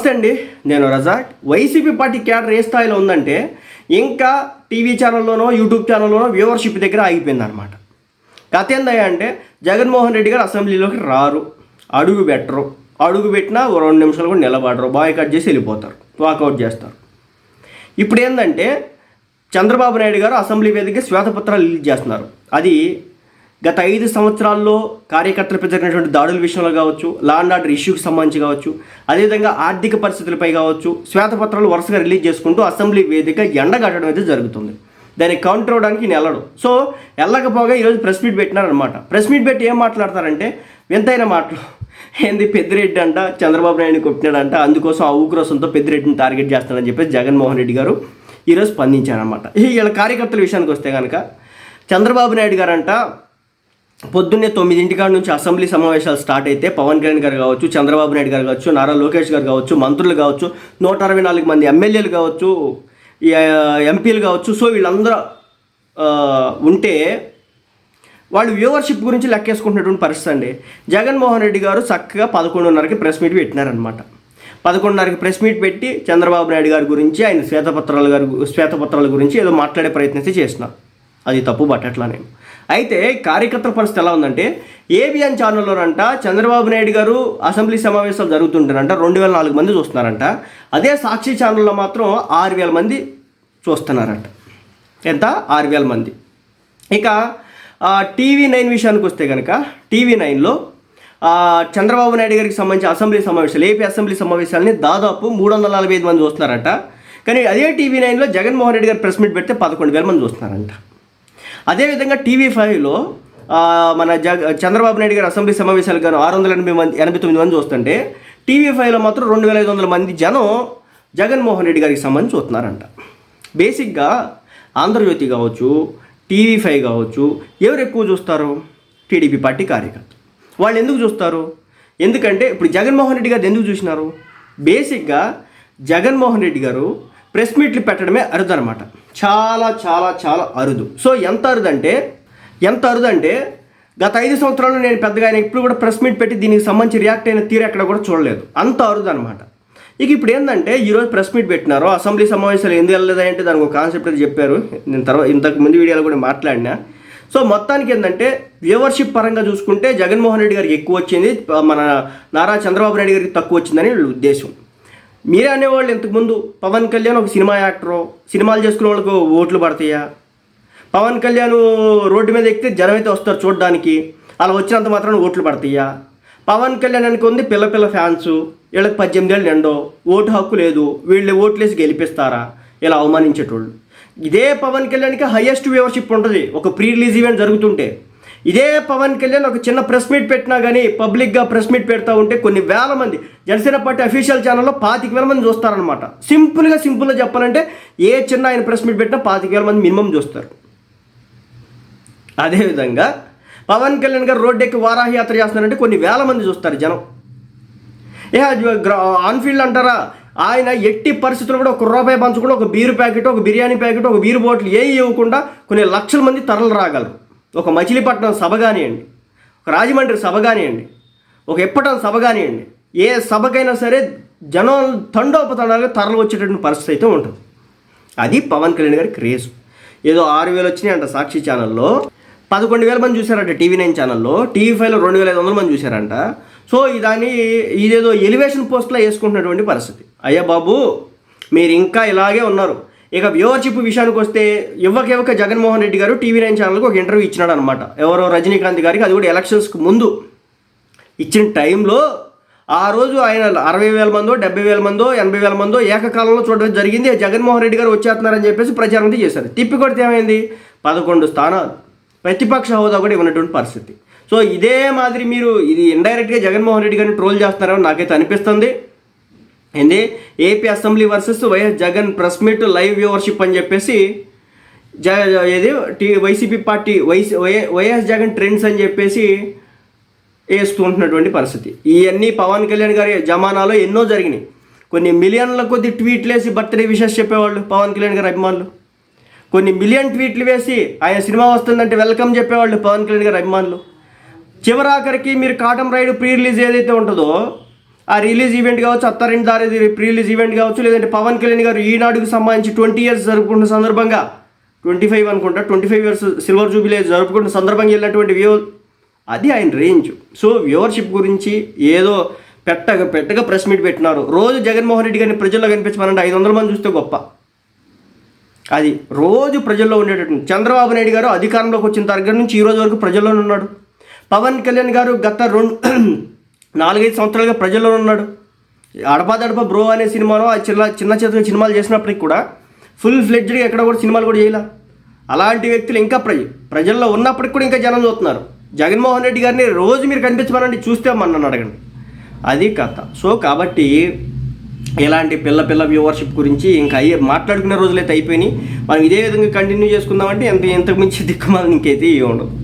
నమస్తే అండి నేను రజాక్. వైసీపీ పార్టీ క్యాడర్ ఏ స్థాయిలో ఉందంటే ఇంకా టీవీ ఛానల్లోనో యూట్యూబ్ ఛానల్లోనో వ్యూవర్షిప్ దగ్గర ఆగిపోయింది అనమాట కథ ఏందయ్యా అంటే జగన్మోహన్ రెడ్డి గారు అసెంబ్లీలోకి రారు. అడుగు పెట్టరు. అడుగు పెట్టినా ఓ రెండు నిమిషాలు కూడా నిలబడరు. బాయ్కట్ చేసి వెళ్ళిపోతారు. వాకౌట్ చేస్తారు. ఇప్పుడు ఏంటంటే చంద్రబాబు నాయుడు గారు అసెంబ్లీ వేదిక శ్వేతపత్రాలు రిలీజ్ చేస్తున్నారు. అది గత ఐదు సంవత్సరాల్లో కార్యకర్తలపై జరిగినటువంటి దాడుల విషయంలో కావచ్చు లా అండ్ ఆర్డర్ ఇష్యూకి సంబంధించి కావచ్చు అదేవిధంగా ఆర్థిక పరిస్థితులపై కావచ్చు శ్వేతపత్రాలు వరుసగా రిలీజ్ చేసుకుంటూ అసెంబ్లీ వేదిక ఎండగట్టడం అయితే జరుగుతుంది. దాన్ని కౌంటర్ అవ్వడానికి నెలడు సో వెళ్ళకపోగా ఈరోజు ప్రెస్ మీట్ పెట్టినారనమాట ప్రెస్ మీట్ పెట్టి ఏం మాట్లాడతారంటే వింతైన మాటలు. ఏంది పెద్దిరెడ్డి అంట చంద్రబాబు నాయుడు కొట్టినాడంట అందుకోసం ఆ ఊక్రోసంతో పెద్దిరెడ్డిని టార్గెట్ చేస్తానని చెప్పేసి జగన్మోహన్ రెడ్డి గారు ఈరోజు స్పందించారనమాట వీళ్ళ కార్యకర్తల విషయానికి వస్తే కనుక చంద్రబాబు నాయుడు గారంట పొద్దున్నే తొమ్మిదింటి కాడ నుంచి అసెంబ్లీ సమావేశాలు స్టార్ట్ అయితే పవన్ కళ్యాణ్ గారు కావచ్చు చంద్రబాబు నాయుడు గారు కావచ్చు నారా లోకేష్ గారు కావచ్చు మంత్రులు కావచ్చు నూట అరవై నాలుగు మంది ఎమ్మెల్యేలు కావచ్చు ఎంపీలు కావచ్చు సో వీళ్ళందరూ ఉంటే వాళ్ళు వ్యూవర్షిప్ గురించి లెక్కేసుకుంటున్నటువంటి పరిస్థితి అండి. జగన్మోహన్ రెడ్డి గారు చక్కగా పదకొండున్నరకి ప్రెస్ మీట్ పెట్టినారనమాట పదకొండున్నరకి ప్రెస్ మీట్ పెట్టి చంద్రబాబు నాయుడు గారి గురించి ఆయన శ్వేతపత్రాల గారి శ్వేతపత్రాల గురించి ఏదో మాట్లాడే ప్రయత్నం అయితే అది తప్పు పట్టట్లా నేను అయితే కార్యకర్తల పరిస్థితి ఎలా ఉందంటే ఏబిఎన్ ఛానల్లోనంట చంద్రబాబు నాయుడు గారు అసెంబ్లీ సమావేశాలు జరుగుతుంటారంట రెండు వేల నాలుగు మంది చూస్తున్నారంట. అదే సాక్షి ఛానల్లో మాత్రం ఆరు వేల మంది చూస్తున్నారంట. ఎంత? ఆరు వేల మంది. ఇక టీవీ నైన్ విషయానికి వస్తే కనుక టీవీ నైన్లో చంద్రబాబు నాయుడు గారికి సంబంధించి అసెంబ్లీ సమావేశాలు ఏపీ అసెంబ్లీ సమావేశాలని దాదాపు మూడు వందల నలభై ఐదు మంది చూస్తున్నారట. కానీ అదే టీవీ నైన్లో జగన్మోహన్ రెడ్డి గారు ప్రెస్ మీట్ పెడితే పదకొండు వేల మంది చూస్తున్నారంట. అదేవిధంగా టీవీ ఫైవ్లో మన జగ చంద్రబాబు నాయుడు గారు అసెంబ్లీ సమావేశాలు గాను ఆరు వందల ఎనభై మంది ఎనభై తొమ్మిది మంది చూస్తుంటే టీవీ ఫైవ్లో మాత్రం రెండు వేల ఐదు వందల మంది జనం జగన్మోహన్ రెడ్డి గారికి సంబంధించి చూస్తున్నారంట. బేసిక్గా ఆంధ్రజ్యోతి కావచ్చు టీవీ ఫైవ్ కావచ్చు ఎవరు ఎక్కువ చూస్తారు? టీడీపీ పార్టీ కార్యకర్తలు. వాళ్ళు ఎందుకు చూస్తారు? ఎందుకంటే ఇప్పుడు జగన్మోహన్ రెడ్డి గారు ఎందుకు చూసినారు? బేసిక్గా జగన్మోహన్ రెడ్డి గారు ప్రెస్ మీట్లు పెట్టడమే అరుదు అనమాట చాలా చాలా చాలా అరుదు. సో ఎంత అరుదంటే ఎంత అరుదంటే గత ఐదు సంవత్సరాల్లో నేను పెద్దగా ఆయన ఇప్పుడు కూడా ప్రెస్ మీట్ పెట్టి దీనికి సంబంధించి రియాక్ట్ అయిన తీరు ఎక్కడ కూడా చూడలేదు. అంత అరుదు అనమాట ఇక ఇప్పుడు ఏంటంటే ఈరోజు ప్రెస్ మీట్ పెట్టినారు. అసెంబ్లీ సమావేశాలు ఎందుకు వెళ్ళలేదంటే దానికి ఒక కాన్సెప్ట్ అయితే చెప్పారు. నేను తర్వాత ఇంతకు ముందు వీడియోలో కూడా మాట్లాడినా. సో మొత్తానికి ఏంటంటే వ్యూవర్షిప్ పరంగా చూసుకుంటే జగన్మోహన్ రెడ్డి గారికి ఎక్కువ వచ్చింది. మన నారా చంద్రబాబు నాయుడు గారికి తక్కువ వచ్చిందని వీళ్ళ ఉద్దేశం. మీరే అనేవాళ్ళు ఇంతకుముందు పవన్ కళ్యాణ్ ఒక సినిమా యాక్టరు సినిమాలు చేసుకునే వాళ్ళకు ఓట్లు పడతాయా? పవన్ కళ్యాణ్ రోడ్డు మీద ఎక్కితే జనం అయితే వస్తారు చూడడానికి అలా వచ్చినంత మాత్రం ఓట్లు పడతాయా? పవన్ కళ్యాణ్ అనుకుంది పిల్ల పిల్ల ఫ్యాన్స్ వీళ్ళకి పద్దెనిమిది ఏళ్ళు నిండో ఓటు హక్కు లేదు వీళ్ళు ఓట్లేసి గెలిపిస్తారా? ఇలా అవమానించేటోళ్ళు. ఇదే పవన్ కళ్యాణ్కి హయ్యెస్ట్ వ్యూవర్షిప్ ఉంటుంది ఒక ప్రీ రిలీజ్ ఈవెంట్ జరుగుతుంటే. ఇదే పవన్ కళ్యాణ్ ఒక చిన్న ప్రెస్ మీట్ పెట్టినా కానీ పబ్లిక్గా ప్రెస్ మీట్ పెడతా ఉంటే కొన్ని వేల మంది జనసేన పార్టీ అఫీషియల్ ఛానల్లో పాతిక వేల మంది చూస్తారనమాట సింపుల్గా సింపుల్గా చెప్పాలంటే ఏ చిన్న ఆయన ప్రెస్ మీట్ పెట్టినా పాతిక వేల మంది మినిమం చూస్తారు. అదేవిధంగా పవన్ కళ్యాణ్ గారు రోడ్డెక్కి వారాహి యాత్ర చేస్తున్నారంటే కొన్ని వేల మంది చూస్తారు జనం. ఏ ఆన్ఫీల్డ్ అంటారా? ఆయన ఎట్టి పరిస్థితుల్లో కూడా ఒక రూపాయి పంచకుండా ఒక బీరు ప్యాకెట్ ఒక బిర్యానీ ప్యాకెట్ ఒక బీరు బాటిల్ ఏవి ఇవ్వకుండా కొన్ని లక్షల మంది తరలు రాగలరు. ఒక మచిలీపట్నం సభ కానివ్వండి ఒక రాజమండ్రి సభ కానివ్వండి ఒక ఎప్పటం సభ కానివ్వండి ఏ సభకైనా సరే జనం తండోపతండాలుగా తరలి వచ్చేటటువంటి పరిస్థితి అయితే ఉంటుంది. అది పవన్ కళ్యాణ్ గారి క్రేజ్. ఏదో ఆరు వేలు వచ్చినాయి అంట సాక్షి ఛానల్లో పదకొండు వేల మంది చూశారంట టీవీ నైన్ ఛానల్లో టీవీ ఫైవ్లో రెండు వేల ఐదు వందల మంది చూశారంట. సో దాన్ని ఇదేదో ఎలివేషన్ పోస్ట్లో వేసుకుంటున్నటువంటి పరిస్థితి. అయ్యా బాబు మీరు ఇంకా ఇలాగే ఉన్నారు. ఇక వ్యూవర్షిప్ విషయానికి వస్తే ఇవ్వక జగన్మోహన్ రెడ్డి గారు టీవీ నైన్ ఛానల్కి ఒక ఇంటర్వ్యూ ఇచ్చినాడు అనమాట ఎవరో రజనీకాంత్ గారికి అది కూడా ఎలక్షన్స్కి ముందు. ఇచ్చిన టైంలో ఆ రోజు ఆయన అరవై వేల మందో డెబ్బై వేల మందో ఎనభై వేల మందో ఏకకాలంలో చూడడం జరిగింది. జగన్మోహన్ రెడ్డి గారు వచ్చేస్తున్నారని చెప్పేసి ప్రచారం అయితే చేశారు. తిప్పి కొడితే ఏమైంది? పదకొండు స్థానాలు. ప్రతిపక్ష హోదా కూడా ఇవ్వనటువంటి పరిస్థితి. సో ఇదే మాదిరి మీరు ఇది ఇండైరెక్ట్గా జగన్మోహన్ రెడ్డి గారిని ట్రోల్ చేస్తున్నారని నాకైతే అనిపిస్తుంది. ఏంది? AP assembly versus YS Jagan press meet live viewership అని చెప్పేసి జ ఏది? Tea YCP party YC Y- YS Jagan trends అని చెప్పేసి వేస్తుంటున్నటువంటి పరిస్థితి. ఇవన్నీ పవన్ కళ్యాణ్ గారి జమానాలో ఎన్నో జరిగినాయి. కొన్ని మిలియన్ల కొద్ది ట్వీట్లు వేసి బర్త్డే విషెస్ చెప్పేవాళ్ళు పవన్ కళ్యాణ్ గారి అభిమానులు. కొన్ని మిలియన్ ట్వీట్లు వేసి ఆయన సినిమా వస్తుందంటే వెల్కమ్ చెప్పేవాళ్ళు పవన్ కళ్యాణ్ గారి అభిమానులు. చివరాఖరికి మీరు కాటం రైడ్ ప్రీ రిలీజ్ ఏదైతే ఉంటుందో ఆ రిలీజ్ ఈవెంట్ కావచ్చు అత్తారింటి దారి ప్రీ రిలీజ్ ఈవెంట్ కావచ్చు లేదంటే పవన్ కళ్యాణ్ గారు ఈనాడుకు సంబంధించి ట్వంటీ ఇయర్స్ జరుపుకున్న సందర్భంగా ట్వంటీ ఫైవ్ అనుకుంటా twenty five years silver jubilee జరుపుకున్న సందర్భంగా వెళ్ళినటువంటి వ్యూ అది ఆయన రేంజ్. సో వ్యూవర్షిప్ గురించి ఏదో పెట్టగా పెట్టగా ప్రెస్ మీట్ పెట్టినారు. రోజు జగన్మోహన్ రెడ్డి గారిని ప్రజల్లో కనిపించమనండి ఐదు వందల మంది చూస్తే గొప్ప. అది రోజు ప్రజల్లో ఉండేటట్టు. చంద్రబాబు నాయుడు గారు అధికారంలోకి వచ్చిన దగ్గర నుంచి ఈ రోజు వరకు ప్రజల్లోనే ఉన్నాడు. పవన్ కళ్యాణ్ గారు గత రెండు నాలుగైదు సంవత్సరాలుగా ప్రజల్లో ఉన్నాడు. అడపాదడప బ్రో అనే సినిమాలో ఆ చిన్న చిన్న చేతుల సినిమాలు చేసినప్పటికి కూడా ఫుల్ ఫ్లెడ్జ్డ్గా ఎక్కడ కూడా సినిమాలు కూడా చేయలే. అలాంటి వ్యక్తులు ఇంకా ప్రజ ప్రజల్లో ఉన్నప్పటికి కూడా ఇంకా జనం చూస్తున్నారు. జగన్మోహన్ రెడ్డి గారిని రోజు మీరు కనిపించమనండి చూస్తే మన అడగండి. అది కథ. సో కాబట్టి ఇలాంటి పిల్ల పిల్ల వ్యూవర్షిప్ గురించి ఇంకా అయ్యే మాట్లాడుకునే రోజులైతే అయిపోయినాయి. మనం ఇదే విధంగా కంటిన్యూ చేసుకుందామంటే ఎంత ఇంతకు మించి దిక్కుమాలని ఇంకైతే ఇవి ఉండదు.